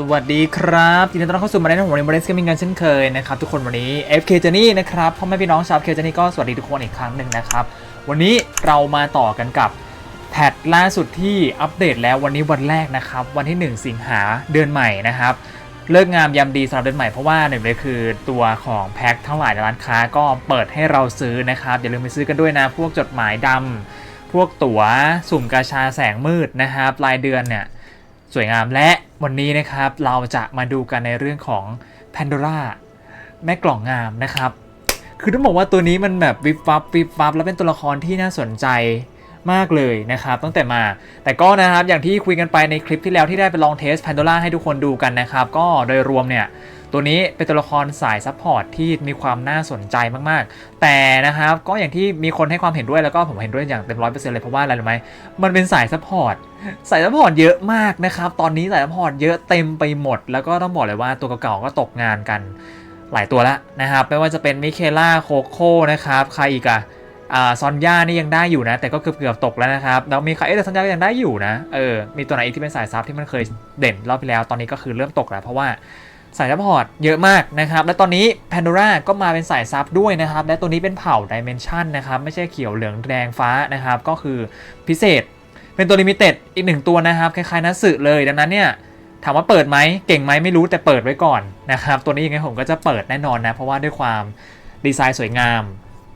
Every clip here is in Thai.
สวัสดีครับยินดีต้อนรับเข้าสู่มาในของวันนี้มเล่นเกมมิ่งกันเช่นเคยนะครับทุกคนวันนี้ FK Journey นะครับพ่อแม่พี่น้องชาว FK Journey ก็สวัสดีทุกคนอีกครั้งหนึ่งนะครับ วันนี้เรามาต่อกันกับแพทล่าสุดที่อัปเดตแล้ววันนี้วันแรกนะครับ วันที่ 1 สิงหาเดือนใหม่นะครับ เลิกงามยามดีสำหรับเดือนใหม่เพราะว่าหนึ่งเลยคือตัวของแพ็คทั้งหลายในร้านค้าก็เปิดให้เราซื้อนะครับอย่าลืมไปซื้อกันด้วยนะพวกจดหมายดำพวกตั๋วสุ่มกาชาแสงมืดนะครับรายเดือนเนี่ย สวยงามและวันนี้นะครับเราจะมาดูกันในเรื่องของ Pandora แม่กล่องงามนะครับ คือต้องบอกว่าตัวนี้มันแบบวิบวับวิบวับแล้วเป็นตัวละครที่น่าสนใจมากเลยนะครับตั้งแต่มา แต่ก็นะครับอย่างที่คุยกันไปในคลิปที่แล้วที่ได้ไปลองเทส Pandora ให้ทุกคนดูกันนะครับ ก็โดยรวมเนี่ย ตัวนี้เป็นตัวละครสายซัพพอร์ตที่มีความน่าสนใจมากๆ แต่นะครับก็อย่างที่มีคนให้ความเห็นด้วยแล้วก็ผมเห็นด้วยอย่างเต็มร้อยเปอร์เซ็นต์เลยเพราะว่าอะไรรู้ไหมมันเป็นสายซัพพอร์ตสายซัพพอร์ตเยอะมากนะครับตอนนี้สายซัพพอร์ตเยอะเต็มไปหมด แล้วก็ต้องบอกเลยว่าตัวเก่าๆก็ตกงานกันหลายตัวแล้วนะครับไม่ว่าจะเป็นมิเคล่าโคโค่นะครับใครอีกอะอซอนย่านี่ยังได้อยู่นะ แต่ก็เกือบเกือบๆตกแล้วนะครับแล้วมีใครเอ๊ะแต่ซอนย่าก็ยังได้อยู่นะเออมีตัวไหนอีกที่เป็นสายซับที่มันเคยเด่นรอบที่แล้ว ตอนนี้ก็คือเริ่มตกแล้ว เพราะว่า สายซัพพอร์ตเยอะมากนะครับ และตอนนี้ Pandora ก็มาเป็นสายซับด้วยนะครับ และตัวนี้เป็นเผ่าดิเมนชันนะครับ ไม่ใช่เขียวเหลืองแดงฟ้านะครับ ก็คือพิเศษ เป็นตัวลิมิเต็ดอีกหนึ่งตัวนะครับ คล้ายๆนัสึเลย ดังนั้นเนี่ยถามว่าเปิดไหมเก่งไหมไม่รู้แต่เปิดไว้ก่อนนะครับ ตัวนี้ยังไงผมก็จะเปิดแน่นอนนะ เพราะว่าด้วยความดีไซน์สวยงาม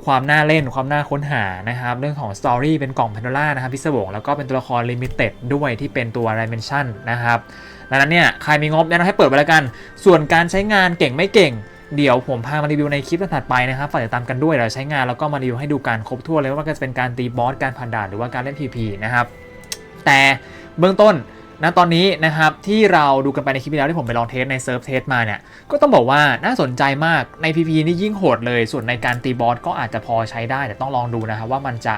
ความน่าเล่นความน่าค้นหานะครับ เรื่องของสตอรี่เป็นกล่อง Pandora นะครับพิศวงแล้วก็เป็นตัวละครลิมิเต็ดด้วยที่เป็นตัว Dimension นะครับดังนั้นเนี่ยใครมีงบแนะนำให้เปิดไปแล้วกัน ส่วนการใช้งานเก่งไม่เก่งเดี๋ยวผมพามารีวิวในคลิปถัดไปนะครับฝากติดตามกันด้วยเราใช้งานแล้วก็มารีวิวให้ดูการครบถ้วนเลยว่าจะเป็นการตีบอสการผ่านด่านหรือว่าการเล่น PVP นะครับแต่เบื้องต้น นะตอนนี้นะครับที่เราดูกันไปในคลิปที่แล้วที่ผมไปลองเทสในเซิร์ฟเทสมาเนี่ยก็ต้องบอกว่าน่าสนใจมากใน PP นี่ยิ่งโหดเลย ส่วนในการตีบอสก็อาจจะพอใช้ได้ แต่ต้องลองดูนะครับว่ามันจะ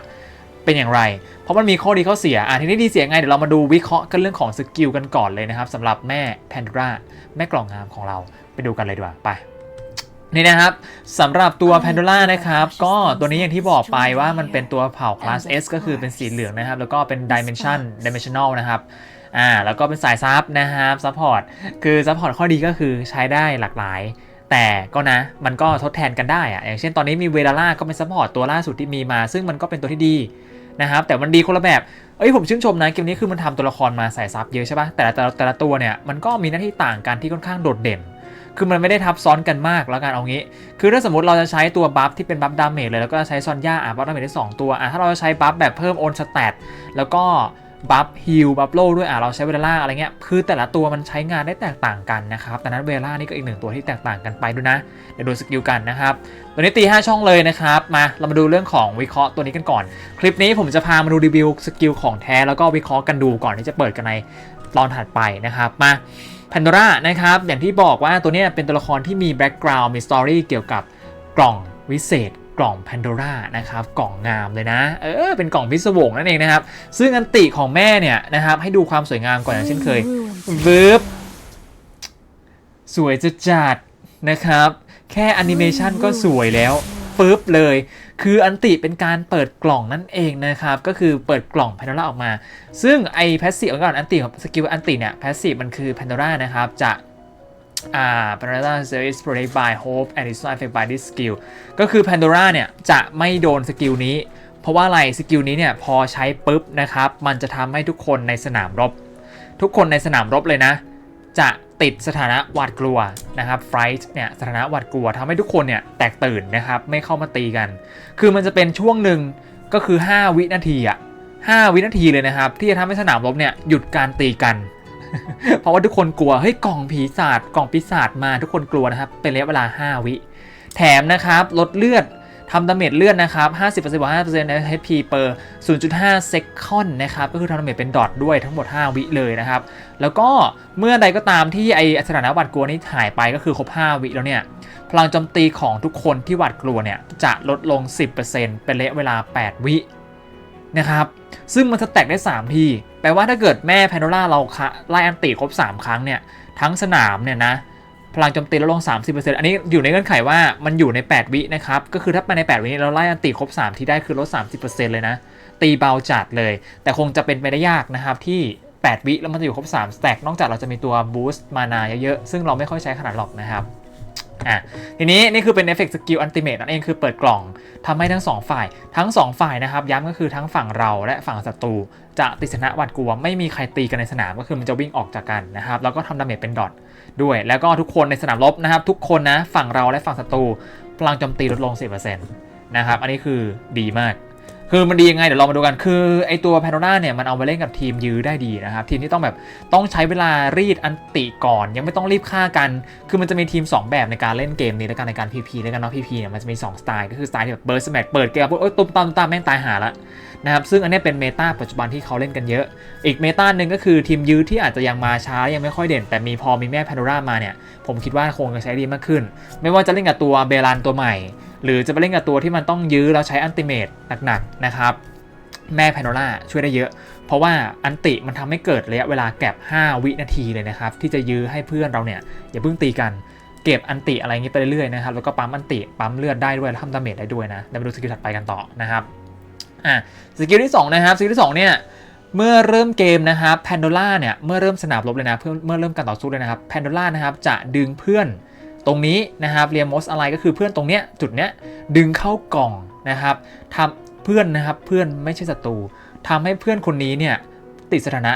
เป็นอย่างไร เพราะมันมีข้อดีข้อเสียอะทีนี้ดีเสียไง เดี๋ยวเรามาดูวิเคราะห์กันเรื่องของสกิลกันก่อนเลยนะครับสำหรับแม่แพนดราแม่กล่องงามของเราไปดูกันเลยดีกว่าไปนี่นะครับสำหรับตัว Pandora นะครับก็ตัวนี้อย่างที่บอกไปว่ามันเป็นตัวเผ่า Class S ก็คือเป็นสีเหลืองนะครับ แล้วก็เป็น Dimension Dimensional นะครับ อ่าแล้วก็เป็นสายซับนะครับซัพพอร์ตคือซัพพอร์ตข้อดีก็คือใช้ได้หลากหลาย แต่ก็นะมันก็ทดแทนกันได้อะอย่างเช่นตอนนี้มีเวลาล่าก็เป็นซัพพอร์ตตัวล่าสุดที่มีมา ซึ่งมันก็เป็นตัวที่ดีนะครับแต่มันดีคนละแบบ เอ้ยผมชื่นชมนะเกมนี้คือมันทำตัวละครมาใส่ซับเยอะใช่ปะแต่ละแต่ละแต่ละตัวเนี่ยมันก็มีหน้าที่ต่างกันที่ค่อนข้างโดดเด่น คือมันไม่ได้ทับซ้อนกันมากแล้วกันเอางี้ คือถ้าสมมติเราจะใช้ตัวบัฟที่เป็นบัฟดาเมจเลยแล้วก็ใช้ซอนย่าอะบัฟดาเมจได้สองตัวอะถ้าเราจะใช้บัฟแบบเพิ่มโอนสเตตแล้วก็ บัฟฮิลบัฟโลด้วยอะเราใช้เวลาอะไรเงี้ยคือแต่ละตัวมันใช้งานได้แตกต่างกันนะครับแต่นั้นเวลานี่ก็อีกหนึ่งตัวที่แตกต่างกันไปด้วยนะเดี๋ยวดูสกิลกันนะครับตัวนี้ตี 5 ช่องเลยนะครับมาเรามาดูเรื่องของวิเคราะห์ตัวนี้กันก่อน คลิปนี้ผมจะพามาดูรีวิวสกิลของแท้แล้วก็วิเคราะห์กันดูก่อนที่จะเปิดกันในตอนถัดไปนะครับมาแพนโดรานะครับอย่างที่บอกว่าตัวนี้เป็นตัวละครที่มีแบ็กกราวด์มีสตอรี่เกี่ยวกับกล่องวิเศษ ล่องแพนโดรานะครับกล่องงามเลยนะเออเป็นกล่องพิศวงนั่นเองนะครับ ซึ่งอันติของแม่เนี่ยนะครับให้ดูความสวยงามก่อนอย่างเช่นเคยบึ๊บสวยจะจัดนะครับ แค่แอนิเมชันก็สวยแล้วปึ๊บเลย คืออันติเป็นการเปิดกล่องนั่นเองนะครับ ก็คือเปิดกล่องแพนโดราออกมา ซึ่งไอ้แพสซีฟก่อนอันติของสกิลอันติเนี่ยแพสซีฟมันคือแพนโดรานะครับจะ อ่า Pandora series protect by hope and is not affected by this skill ก็คือ Pandora เนี่ย จะไม่โดนสกิลนี้ เพราะว่าอะไรสกิลนี้เนี่ยพอใช้ปุ๊บนะครับ มันจะทำให้ทุกคนในสนามรบ ทุกคนในสนามรบเลยนะ จะติดสถานะหวาดกลัวนะครับ fright เนี่ยสถานะหวาดกลัวทำให้ทุกคนเนี่ยแตกตื่นนะครับ ไม่เข้ามาตีกัน คือมันจะเป็นช่วงหนึ่งก็คือ 5 วินาทีอะ5วินาทีเลยนะครับ ที่จะทำให้สนามรบเนี่ยหยุดการตีกัน เพราะว่าทุกคนกลัว เฮ้ยกล่องผีศาจกล่องปีศาจมาทุกคนกลัวนะครับ เป็นระยะเวลา 5 วิ แถมนะครับลดเลือดทำดาเมจเลือดนะครับ 50%บวก5%ใน HP เปอร์0.5เซคอนนะครับ ก็คือทำดาเมจเป็นดอทด้วยทั้งหมด 5 วิเลยนะครับ แล้วก็เมื่อใดก็ตามที่ไอสถานะหวาดกลัวนี้หายไปก็คือครบ 5 วิแล้วเนี่ย พลังโจมตีของทุกคนที่หวาดกลัวเนี่ย จะลดลง 10%เป็นระยะเวลา 8 วินะครับ ซึ่งมันสแต็กได้ 3 ที แปลว่าถ้าเกิดแม่แพนโดล่าเราไล่อันติครบ 3 ครั้งเนี่ย ทั้งสนามเนี่ยนะพลังโจมตีลดลง 30%อันนี้อยู่ในเงื่อนไขว่ามันอยู่ใน 8 วินะครับ ก็คือถ้าไปใน 8 วินี้เราไล่อันติครบ 3 ที่ได้คือลด 30%เลยนะ ตีเบาจัดเลย แต่คงจะเป็นไปได้ยากนะครับที่ 8 วิแล้วมันจะอยู่ครบ3สแต็กนอกจากเราจะมีตัวบูสต์มานาเยอะๆ ซึ่งเราไม่ค่อยใช้ขนาดหรอกนะครับ อะทีนี้นี่คือเป็นเอฟเฟกต์สกิลอันติเมตนั่นเองคือเปิดกล่องทำให้ทั้ง 2 ฝ่าย ทั้ง 2 ฝ่ายนะครับย้ำก็คือทั้งฝั่งเราและฝั่งศัตรู จะติดชนะหวัดกลัว ไม่มีใครตีกันในสนามก็คือมันจะวิ่งออกจากกันนะครับแล้วก็ทำดาเมจเป็นดอทด้วย แล้วก็ทุกคนในสนามรบนะครับทุกคนนะฝั่งเราและฝั่งศัตรูพลังโจมตีลดลง 10%นะครับอันนี้คือดีมาก คือมันดียังไงเดี๋ยวเรามาดูกันคือไอตัวแพนโดนาเนี่ยมันเอาไปเล่นกับทีมยื้อได้ดีนะครับ ทีมที่ต้องแบบต้องใช้เวลารีดอันติก่อน ยังไม่ต้องรีบฆ่ากัน คือมันจะมีทีม 2 แบบในการเล่นเกมนี้แล้วกันในการ PP แล้วกันเนาะ PP เนี่ยมันจะมี 2 สไตล์ก็คือสไตล์ที่แบบเบิร์สแมทเปิดเกมปุ๊บเอ้ยตุ้มตามตุ้มตามแม่งตายหาละนะครับซึ่งอันนี้เป็นเมตาปัจจุบันที่เขาเล่นกันเยอะ อีกเมตาหนึ่งก็คือทีมยื้อที่อาจจะยังมาช้ายังไม่ค่อยเด่น แต่มีพอมีแม่แพนโดรามาเนี่ยผมคิดว่าคงจะใช้ดีมากขึ้น ไม่ว่าจะเล่นกับตัวเบลันตัวใหม่ หรือจะไปเล่นกับตัวที่มันต้องยื้อแล้วใช้อันติเมตหนักๆนะครับแม่แพนโดราช่วยได้เยอะ เพราะว่าอันติมันทำให้เกิดระยะเวลาแก็บ 5 วินาทีเลยนะครับ ที่จะยื้อให้เพื่อนเราเนี่ย อย่าเพิ่งตีกันเก็บอันติอะไรอย่างนี้ไปเรื่อยๆนะครับแล้วก็ปั๊มอันติปั๊มเลือดได้ด้วยแล้วทำดาเมจได้ด้วยนะเดี๋ยวไปดูสกิลถัดไปกันต่อนะครับอะสกิลที่ 2 นะครับสกิลที่2เนี่ยเมื่อเริ่มเกมนะครับแพนโดล่าเนี่ยเมื่อเริ่มสนามรบเลยนะเพื่อเมื่อเริ่มการต่อสู้เลยนะครับแพนโดล่านะครับจะดึงเพื่อน ตรงนี้นะครับเรียมอสอะไรก็คือเพื่อนตรงเนี้ยจุดเนี้ยดึงเข้ากล่องนะครับทำเพื่อนนะครับเพื่อนไม่ใช่ศัตรูทำให้เพื่อนคนนี้เนี่ยติดสถานะ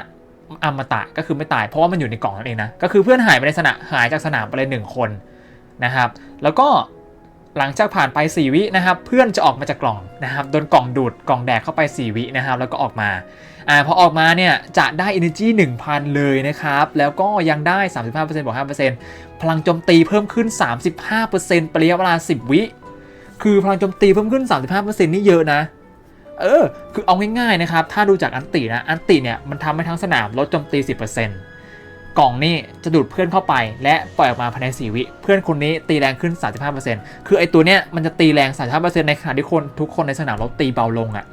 อมตะก็คือไม่ตายเพราะว่ามันอยู่ในกล่องนั่นเองนะก็คือเพื่อนหายไปในสนามหายจากสนามไปเลยหนึ่งคนนะครับ แล้วก็ หลังจากผ่านไป 4 วินะครับ เพื่อนจะออกมาจากกล่องนะครับโดนกล่องดูดกล่องแดกเข้าไป 4 วินะครับ แล้วก็ออกมาอ่าพอออกมาเนี่ยจะได้ energy 1000 เลยนะครับ แล้วก็ยังได้ 35%บวก5%พลังโจมตีเพิ่มขึ้น 35%ประยะเวลา 10 วิ คือพลังโจมตีเพิ่มขึ้น 35%นี่เยอะนะเออ คือเอาง่ายๆนะครับ ถ้าดูจากอันตินะ อันติเนี่ย มันทำให้ทั้งสนามลดโจมตี 10% กล่องนี่จะดูดเพื่อนเข้าไป และปล่อยออกมาภายใน4วิ เพื่อนคนนี้ตีแรงขึ้น 35%คือไอตัวเนี้ยมันจะตีแรง 35%ในขณะที่คนทุกคนในสนามรบตีเบาลงอะ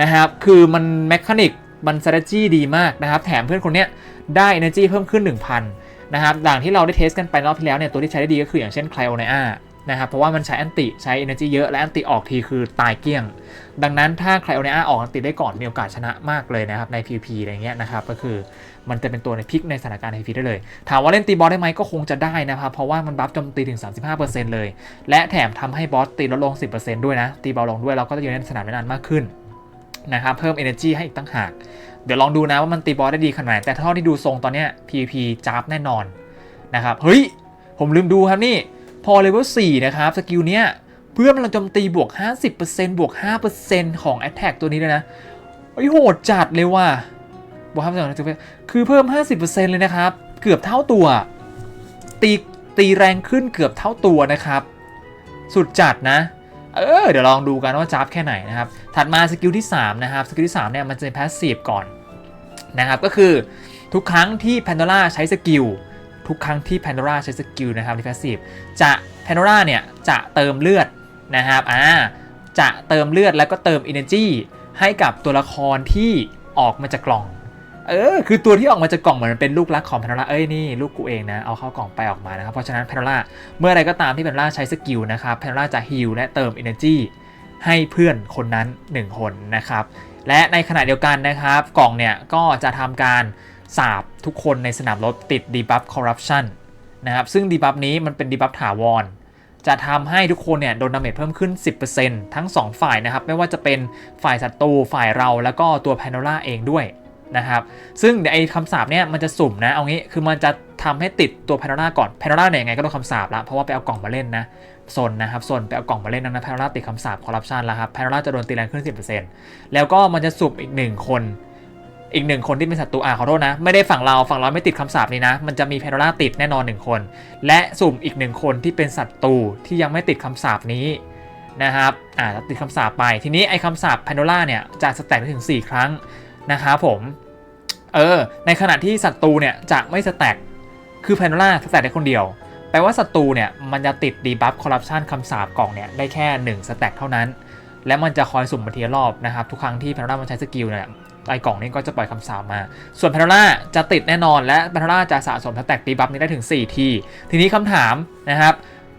นะครับ คือมันแมคานิกมันสตรจี้ดีมากนะครับ แถมเพื่อนคนเนี้ยได้ energy เพิ่มขึ้น 1,000นะครับ อย่างที่เราได้เทสกันไปรอบที่แล้วเนี่ย ตัวที่ใช้ได้ดีก็คืออย่างเช่นไคลโอไนอา นะครับเพราะว่ามันใช้อันติใช้ energy เยอะและอันติออกทีคือตายเกลี้ยง ดังนั้นถ้าไคลโอไนอาออกอันติได้ก่อนมีโอกาสชนะมากเลยนะครับใน PVP อะไรเงี้ยนะครับก็คือมันจะเป็นตัวในพิกในสถานการณ์ PVP ได้เลย ถามว่าเล่นตีบอสได้ไหมก็คงจะได้นะครับเพราะว่ามันบัฟโจมตีถึง 35%เลย และแถมทำให้บอสตีลดลง 10%ด้วยนะตีเบาลงด้วยเราก็จะอยู่ในสนามได้นานมากขึ้นนะครับเพิ่ม energy ให้อีกตั้งหาก เดี๋ยวลองดูนะว่ามันตีบอสได้ดีขนาดไหนแต่เท่าที่ดูทรงตอนเนี้ย PVP จ้าบแน่นอนนะครับเฮ้ยผมลืมดูครับนี่ พอเลเวล4นะครับสกิลเนี้ยเพื่อนมันโจมตีบวก 50%บวก 5%ของ Attack ตัวนี้เลยนะโอ้ยโหดจัดเลยว่ะบวก5%คือเพิ่ม 50%เลยนะครับ เกือบเท่าตัว ตีตีแรงขึ้นเกือบเท่าตัวนะครับ สุดจัดนะ เออ เดี๋ยวลองดูกันว่าจับแค่ไหนนะครับ ถัดมาสกิลที่ 3 นะครับ สกิลที่ 3 เนี่ย มันจะเป็น passive ก่อนนะครับ ก็คือทุกครั้งที่ Pandora ใช้สกิล ทุกครั้งที่ Pandora ใช้สกิลนะครับที่ passive จะ Pandora เนี่ยจะเติมเลือดนะครับอ่าจะเติมเลือดแล้วก็เติม energy ให้กับตัวละครที่ออกมาจากกล่องเออคือตัวที่ออกมาจากกล่องเหมือนเป็นลูกรักของ Pandora เอ้ยนี่ลูกกูเองนะเอาเข้ากล่องไปออกมานะครับเพราะฉะนั้น Pandora เมื่อไรก็ตามที่ Pandora ใช้สกิลนะครับ Pandora จะ heal และเติม energy ให้เพื่อนคนนั้น 1 คนนะครับและในขณะเดียวกันนะครับ กล่องเนี่ยก็จะทำการ สาบทุกคนในสนามรบติด debuff corruption นะครับซึ่ง debuff นี้มันเป็น debuff ถาวร จะทำให้ทุกคนเนี่ยโดนดาเมจเพิ่มขึ้น 10%ทั้ง 2 ฝ่ายนะครับ ไม่ว่าจะเป็นฝ่ายศัตรูฝ่ายเราแล้วก็ตัวแพนโดล่าเองด้วยนะครับ ซึ่งเดี๋ยวไอ้คำสาปเนี่ยมันจะสุ่มนะ เอางี้ คือมันจะทำให้ติดตัวแพนโดล่าก่อนแพนโดล่าเนี่ยยังไงก็โดนคำสาปละเพราะว่าไปเอากล่องมาเล่นนะโซนนะครับโซนไปเอากล่องมาเล่นนะแพนโดล่าติดคำสาปคอร์รัปชันแล้วครับแพนโดล่าจะโดนตีแรงขึ้น 10%แล้วก็มันจะสุ่มอีก 1 คน อีกหนึ่งคนที่เป็นศัตรูอ่าขอโทษนะ ไม่ได้ฝั่งเราฝั่งเราไม่ติดคำสาปนี้นะ มันจะมีแพนโดล่าติดแน่นอนหนึ่งคน และสุ่มอีกหนึ่งคนที่เป็นศัตรูที่ยังไม่ติดคำสาปนี้นะครับอ่าติดคำสาปไปทีนี้ไอ้คำสาปแพนโดล่าเนี่ยจะสแต็กได้ถึง 4 ครั้งนะครับผมเออในขณะที่ศัตรูเนี่ยจะไม่สแต็กคือแพนโดล่าสแต็กได้คนเดียวแปลว่าศัตรูเนี่ยมันจะติดดีบัฟคอร์รัปชันคำสาปกล่องเนี่ยได้แค่1สแต็กเท่านั้นและมันจะคอยสุ่มมาทีละรอบนะครับทุกครั้งที่แพนโดล่ามันใช้สกิลเนี่ย ไอกล่องนี้ก็จะปล่อยคำสาปมา ส่วนแพนโดร่าจะติดแน่นอนและแพนโดร่าจะสะสมสแต็กดีบัฟนี้ได้ถึง 4 ที ทีนี้คำถามนะครับ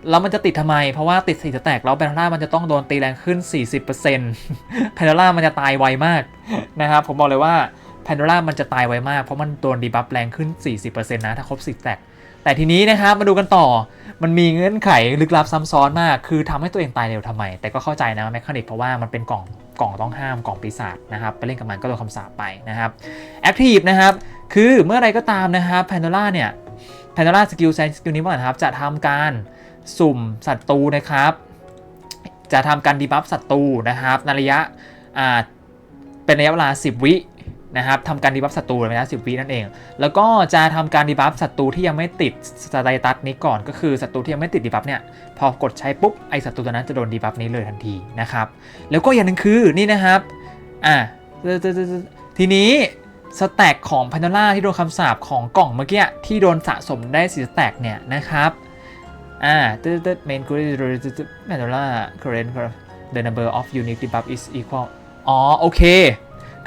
แล้วมันจะติดทำไม เพราะว่าติด4สแต็กแล้วแพนโดล่ามันจะต้องโดนตีแรงขึ้น 40%แพนโดล่ามันจะตายไวมากนะครับ ผมบอกเลยว่าแพนโดล่ามันจะตายไวมาก เพราะมันโดนดีบัฟแรงขึ้น 40%นะ ถ้าครบ10แต็ก แต่ทีนี้นะครับมาดูกันต่อ มันมีเงื่อนไขลึกลับซ้ำซ้อนมาก คือทำให้ตัวเองตายเร็วทำไม แต่ก็เข้าใจนะแมคคานิกเพราะว่ามันเป็นกล่องกล่องต้องห้ามกล่องปีศาจนะครับไปเล่นกับมันก็โดนคำสาปไปนะครับแอคทีฟนะครับคือเมื่อไรก็ตามนะครับแพนโดล่าเนี่ยแพนโดล่าสกิลไซนสกิลนี้ว่านะครับจะทำการสุ่มศัตรูนะครับ จะทำการดีบัฟศัตรูนะครับในระยะเป็นระยะเวลา 10 วิ นะครับทำการดีบัฟศัตรูในระยะ10วินั่นเอง แล้วก็จะทำการดีบัฟศัตรูที่ยังไม่ติดสเตตัสนี้ก่อนก็คือศัตรูที่ยังไม่ติดดีบัฟเนี่ยพอกดใช้ปุ๊บไอศัตรูตัวนั้นจะโดนดีบัฟนี้เลยทันทีนะครับแล้วก็อย่างหนึ่งคือนี่นะครับอะทีนี้สแต็กของพันดล่าที่โดนคำสาปของกล่องเมื่อกี้ที่โดนสะสมได้สีสแต็กเนี่ยนะครับอ่าตึ๊ดตึ๊ดเมนกูริพันดล่า current the number of unique debuff is equal อ๋อโอเค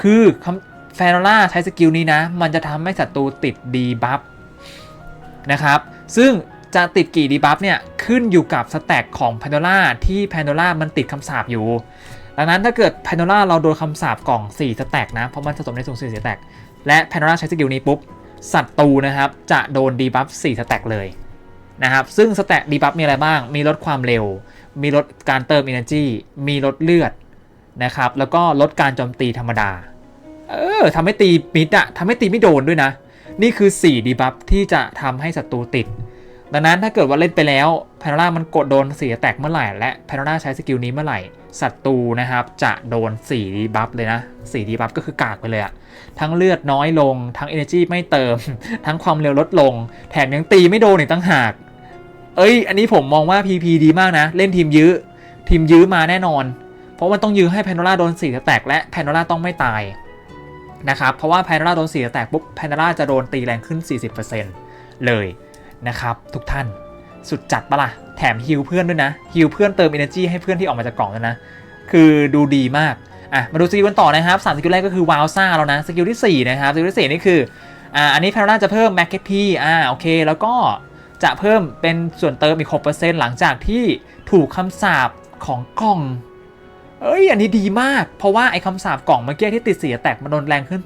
คือคำ แฟนอล่าใช้สกิลนี้นะ มันจะทำให้ศัตรูติดดีบัฟนะครับ ซึ่งจะติดกี่ดีบัฟเนี่ย ขึ้นอยู่กับสแต็กของแพนโดล่าที่แพนโดล่ามันติดคำสาปอยู่ ดังนั้นถ้าเกิดแพนโดล่าเราโดนคำสาปกล่อง 4 สแต็กนะ เพราะมันสะสมได้สูง4สแต็ก และแพนโดล่าใช้สกิลนี้ปุ๊บ ศัตรูนะครับ จะโดนดีบัฟ4สแต็กเลยนะครับ ซึ่งสแต็กดีบัฟมีอะไรบ้าง มีลดความเร็ว มีลดการเติม energy มีลดเลือดนะครับ แล้วก็ลดการโจมตีธรรมดา เออทำให้ตีมิดอะทำให้ตีไม่โดนด้วยนะ นี่คือ 4 ดีบัฟที่จะทำให้ศัตรูติด ดังนั้นถ้าเกิดว่าเล่นไปแล้วแพนโดล่ามันกดโดน4แตกเมื่อไหร่ และแพนโดล่าใช้สกิลนี้เมื่อไหร่ศัตรูนะครับจะโดน4ดีบัฟเลยนะ4ดีบัฟก็คือกากไปเลยอะทั้งเลือดน้อยลง ทั้ง energy ไม่เติม ทั้งความเร็วลดลง แถมยังตีไม่โดนอีกตั้งหาก เอ้ย อันนี้ผมมองว่า PP ดีมากนะ เล่นทีมยื้อ ทีมยื้อมาแน่นอน เพราะมันต้องยื้อให้แพนโดล่าโดน4แตกและแพนโดล่าต้องไม่ตาย นะครับ เพราะว่าแพนด o ล่าโดนสีแตกปุ๊บแพนด o ล่าจะโดนตีแรงขึ้น 40%เลยนะครับ ทุกท่านสุดจัดปะละ่ะ แถมฮิลเพื่อนด้วยนะฮิลเพื่อนเติม energy ให้เพื่อนที่ออกมาจากกล่องด้วยนะ คือดูดีมาก อะ มาดูสกิลกันต่อนะครับสามสกิลแรกก็คือวาวซ่าแล้วนะ สกิลที่ 4 นะครับ สกิลที่ 4 นี่คือ อ่า อันนี้แพนด o ล่าจะเพิ่มแม็กเก็ตพีอ่า โอเค แล้วก็จะเพิ่มเป็นส่วนเติมอีก 6%หลังจากที่ถูกคำสาปของกล่อง เอ้ยอันนี้ดีมาก เพราะว่าไอ้คำสาปกล่องเมื่อกี้ที่ติดเสียแตกมันโดนแรงขึ้น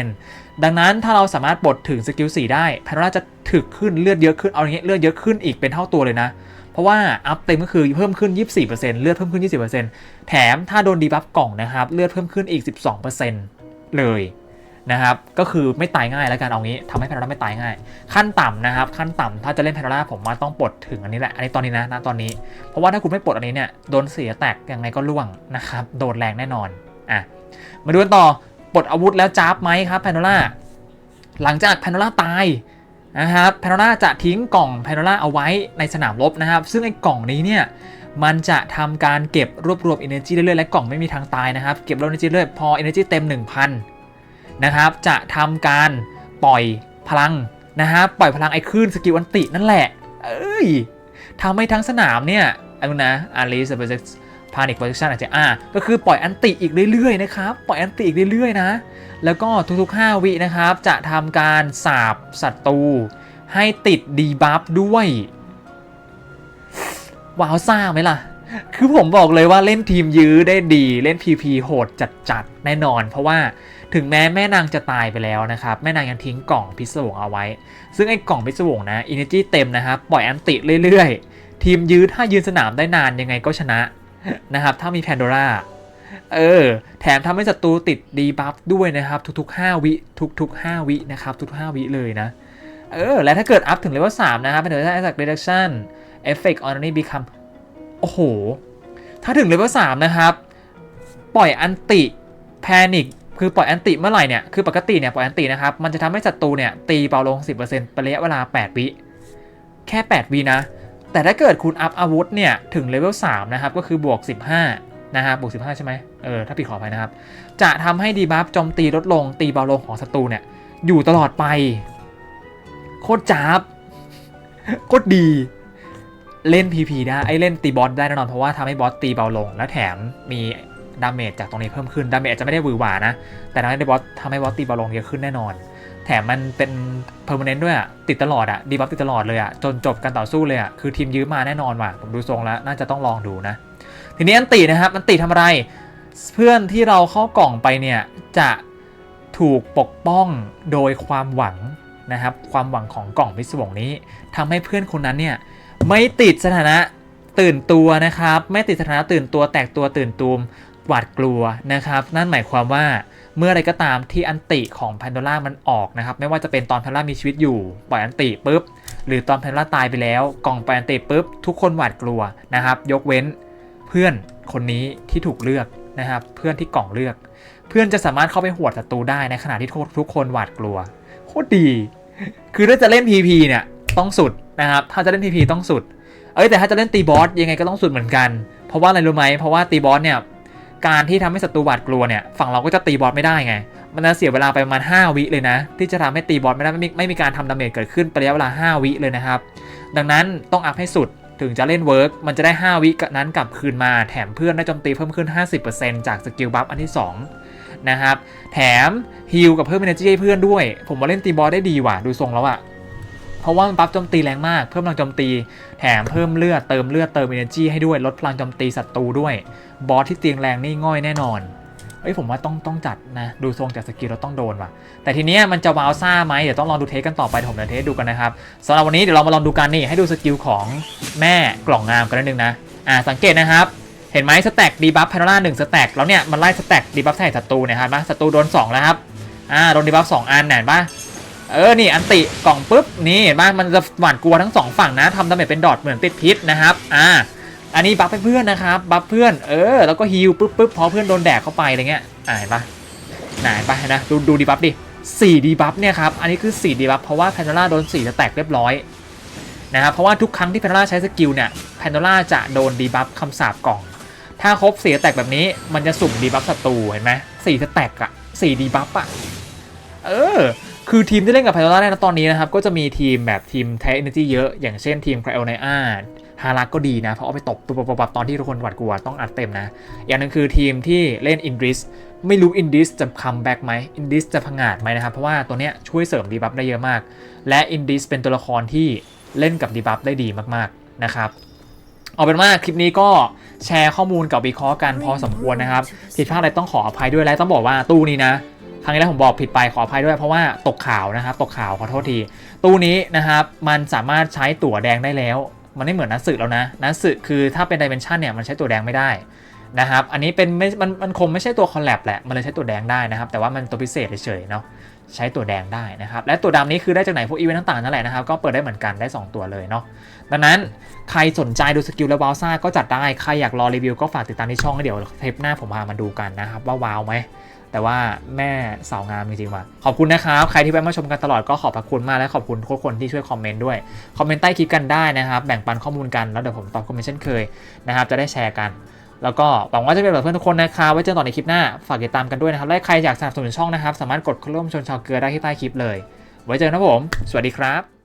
40%ดังนั้นถ้าเราสามารถปลดถึงสกิล4ได้แพนโดราจะถึกขึ้นเลือดเยอะขึ้นเอาอย่างเงี้ยเลือดเยอะขึ้นอีกเป็นเท่าตัวเลยนะ เพราะว่าอัพเต็มก็คือเพิ่มขึ้น 24%เลือดเพิ่มขึ้น 20%แถมถ้าโดนดีบัฟกล่องนะครับเลือดเพิ่มขึ้นอีก 12%เลย นะครับก็คือไม่ตายง่ายแล้วกันเอางี้ทำให้แพนโดล่าไม่ตายง่าย ขั้นต่ำนะครับขั้นต่ำถ้าจะเล่นแพนโดล่าผมว่าต้องปลดถึงอันนี้แหละอันนี้ตอนนี้นะณตอนนี้ เพราะว่าถ้าคุณไม่ปลดอันนี้เนี่ยโดนเสียแตกยังไงก็ล่วงนะครับโดนแรงแน่นอนอะมาดูกันต่อปลดอาวุธแล้วจ้าบไหมครับแพนโดล่าหลังจากแพนโดล่าตายนะครับแพนโดล่าจะทิ้งกล่องแพนโดล่าเอาไว้ในสนามรบนะครับ ซึ่งไอ้กล่องนี้เนี่ยมันจะทำการเก็บรวบรวม energy เรื่อยๆและกล่องไม่มีทางตายนะครับ เก็บรวบ energy เรื่อยพอ energy เต็ม 1,000 นะครับ จะทำการปล่อยพลังนะครับปล่อยพลังไอ้คลื่นสกิลอันตินั่นแหละ เอ้ยทำให้ทั้งสนามเนี่ยอันนะอารีสเปอร์พานิกโปรเจคชันอาจจะอ่าก็คือปล่อยอันติอีกเรื่อยๆนะครับ ปล่อยอันติอีกเรื่อยๆนะ แล้วก็ทุกๆ 5 วินะครับ จะทำการสาบศัตรูให้ติดดีบัฟด้วย ว้าวซ่าไหมล่ะ คือผมบอกเลยว่าเล่นทีมยื้อได้ดี เล่น PP โหดจัดๆ แน่นอน เพราะว่า ถึงแม้แม่นางจะตายไปแล้วนะครับแม่นางยังทิ้งกล่องพิศวงเอาไว้ ซึ่งไอ้กล่องพิศวงนะอินเนจีเต็มนะครับปล่อยอันติเรื่อยๆ ทีมยื้อถ้ายืนสนามได้นานยังไงก็ชนะนะครับถ้ามีแพนโดร่าเออแถมทำให้ศัตรูติดดีบัฟด้วยนะครับทุกๆ 5 วิทุกๆ 5 วินะครับทุกๆ5วิเลยนะเออและถ้าเกิดอัพถึงเลเวล3นะครับเป็นเลเวลจาก reduction effect on enemy become โอ้โห ถ้าถึงเลเวล3นะครับ ปล่อยอันติ panic คือปล่อยแอนติเมื่อไหร่เนี่ยคือปกติเนี่ยปล่อยแอนตินะครับมันจะทำให้ศัตรูเนี่ยตีเบาลง 10%เป็นระยะเวลา 8 วิแค่ 8 วินะ แต่ถ้าเกิดคุณอัพอาวุธเนี่ยถึงเลเวล3นะครับก็คือบวก 15นะฮะบวก 15 ใช่ไหมเออถ้าผิดขออภัยนะครับ จะทำให้ดีบัฟโจมตีลดลงตีเบาลงของศัตรูเนี่ยอยู่ตลอดไป โคตรจับโคตรดีเล่น PP ได้ไอเล่นตีบอสได้แน่นอนเพราะว่าทำให้บอสตีเบาลงและแถมมี ดาเมจจากตรงนี้เพิ่มขึ้น ดาเมจจะไม่ได้วือหวานะ แต่ทำให้บอสทำให้บอสตีบาลงเยอะขึ้นแน่นอน แถมมันเป็นเพอร์มานนต์ด้วยอะติดตลอดอะดีบัฟติดตลอดเลยอะจนจบการต่อสู้เลยอะคือทีมยื้อมาแน่นอนว่ะ ผมดูทรงแล้วน่าจะต้องลองดูนะ ทีนี้อันตินะครับ อันติทำอะไร เพื่อนที่เราเข้ากล่องไปเนี่ยจะถูกปกป้องโดยความหวังนะครับ ความหวังของกล่องพิศวงนี้ทำให้เพื่อนคนนั้นเนี่ยไม่ติดสถานะตื่นตัวนะครับ ไม่ติดสถานะตื่นตัวแตกตัวตื่นตูม หวาดกลัวนะครับ นั่นหมายความว่าเมื่อไรก็ตามที่อันติของแพนโดล่ามันออกนะครับ ไม่ว่าจะเป็นตอนแพนโดล่ามีชีวิตอยู่ปล่อยอันติปุ๊บ หรือตอนแพนโดล่าตายไปแล้วกล่องปล่อยอันติปุ๊บ ทุกคนหวาดกลัวนะครับ ยกเว้นเพื่อนคนนี้ที่ถูกเลือกนะครับ เพื่อนที่กล่องเลือก เพื่อนจะสามารถเข้าไปหวดศัตรูได้ในขณะที่ทุกทุกคนหวาดกลัวโคตรดี คือถ้าจะเล่น PP เนี่ยต้องสุดนะครับ ถ้าจะเล่น PP ต้องสุด เอ้ยแต่ถ้าจะเล่นตีบอสยังไงก็ต้องสุดเหมือนกัน เพราะว่าอะไรรู้ไหมเพราะว่าตีบอสเนี่ย การที่ทำให้ศัตรูหวาดกลัวเนี่ยฝั่งเราก็จะตีบอสไม่ได้ไง มันจะเสียเวลาไปประมาณ 5 วิเลยนะ ที่จะทำให้ตีบอสไม่ได้ไม่มีไม่มีการทำดาเมจเกิดขึ้นเป็นระยะเวลา 5 วิเลยนะครับ ดังนั้นต้องอัพให้สุดถึงจะเล่นเวิร์กมันจะได้ 5 วินั้นกลับคืนมาแถมเพื่อนได้โจมตีเพิ่มขึ้น 50%จากสกิลบัฟอันที่ 2 นะครับ แถมฮิลกับเพิ่ม energy ให้เพื่อนด้วย ผมมาเล่นตีบอสได้ดีว่ะดูทรงแล้วอะ เพราะว่ามันบัฟโจมตีแรงมาก เพิ่มพลังโจมตี แถมเพิ่มเลือด เติมเลือด เติม energy ให้ด้วย ลดพลังโจมตีศัตรูด้วย บอสที่เตียงแรงนี่ง่อยแน่นอน เอ้ยผมว่าต้องต้องจัดนะ ดูทรงจากสกิลเราต้องโดนว่ะ แต่ทีเนี้ยมันจะว้าวซ่าไหมเดี๋ยวต้องลองดูเทสกันต่อไปเดี๋ยวผมจะเทสดูกันนะครับสำหรับวันนี้เดี๋ยวเรามาลองดูกันนี่ให้ดูสกิลของแม่กล่องงามกันนิดนึงนะ อ่าสังเกตนะครับเห็นไหมสแต็กดีบัฟพาราหนึ่งสแต็กแล้วเนี่ยมันไล่สแต็กดีบัฟใส่ศัตรูเนี่ยเห็นะศัตรูโดน2แล้วครับอ่าโดนดีบัฟสองอันเห็นปะ เออ นี่อันติกล่องปุ๊บ นี่เห็นปะมันจะหวาดกลัวทั้งสองฝั่งนะทำดาเมจเป็นดอทเหมือนติดพิษนะครับ อ่า อันนี้บัฟเพื่อนนะครับ บัฟเพื่อน เออ แล้วก็ฮิลปุ๊บปุ๊บพอเพื่อนโดนแดกเข้าไปอะไรเงี้ย อ่าเห็นปะไหนไปนะ ดูดูดีบัฟดิ4ดีบัฟเนี่ยครับ อันนี้คือ4ดีบัฟเพราะว่าแพนโดล่าโดน4จะแตกเรียบร้อยนะครับ เพราะว่าทุกครั้งที่แพนโดล่าใช้สกิลเนี่ย แพนโดล่าจะโดนดีบัฟคำสาปกล่อง ถ้าครบ4สแตกแบบนี้ มันจะสุ่มดีบัฟศัตรูเห็นไหม4สแตกอะ4ดีบัฟอะเออ คือทีมที่เล่นกับแพโดล่าได้นะตอนนี้นะครับ ก็จะมีทีมแบบทีมแท e เอเนจีเยอะ อย่างเช่นทีมไครโอไนอาฮารักก็ดีนะ เพราะเอาไปตบปุบปุ๊บปุ๊บตอนที่ทุกคนหวาดกลัวต้องอัดเต็มนะ อย่างหนึงคือทีมที่เล่นอินดิสไม่รู้อินดิสจะคัมแบ็กไหมอินดิสจะพังงาดไหมนะครับ เพราะว่าตัวเนี้ยช่วยเสริมดีบัฟได้เยอะมาก และอินดิสเป็นตัวละครที่เล่นกับดีบัฟได้ดีมากๆนะครับเอาเป็นว่าคลิปนี้ก็แชร์ข้อมูลกับวิเคราะห์กันพอสมควรนะครับผิดพลาดอะไรต้องขออภัยด้วยและต้องบอกว่าตู้นี้นะ ครั้งที่แล้วผมบอกผิดไปขออภัยด้วยเพราะว่าตกข่าวนะครับ ตกข่าวขอโทษที ตู้นี้นะครับ มันสามารถใช้ตั๋วแดงได้แล้ว มันไม่เหมือนนัสึแล้วนะนัสึคือถ้าเป็นดิเมนชันเนี่ยมันใช้ตั๋วแดงไม่ได้นะครับ อันนี้เป็นไม่มันมันคงไม่ใช่ตัวคอลแลบแหละ มันเลยใช้ตัวแดงได้นะครับ แต่ว่ามันตัวพิเศษเฉยๆเนาะ ใช้ตัวแดงได้นะครับ และตัวดำนี้คือได้จากไหนพวกอีเวนต์ต่างๆนั่นแหละนะครับ ก็เปิดได้เหมือนกันได้ 2 ตัวเลยเนาะ ดังนั้นใครสนใจดูสกิลและวาวซ่าก็จัดได้ ใครอยากรอรีวิวก็ฝากติดตามที่ช่องให้เดี๋ยวเทปหน้าผมพามาดูกันนะครับว่าวาวไหม แต่ว่าแม่สาวงามจริงๆว่ะขอบคุณนะครับ ใครที่แวะมาชมกันตลอดก็ขอบพระคุณมากและขอบคุณทุกคนที่ช่วยคอมเมนต์ด้วย คอมเมนต์ใต้คลิปกันได้นะครับ แบ่งปันข้อมูลกันแล้วเดี๋ยวผมตอบคอมเมนต์เช่นเคยนะครับ จะได้แชร์กัน แล้วก็หวังว่าจะเป็นแบบเพื่อนทุกคนนะครับไว้เจอกันต่อในคลิปหน้าฝากติดตามกันด้วยนะครับและใครอยากสนับสนุนช่องนะครับ สามารถกดร่วมชนชาวเกลือได้ที่ใต้คลิปเลย ไว้เจอกันนะผม สวัสดีครับ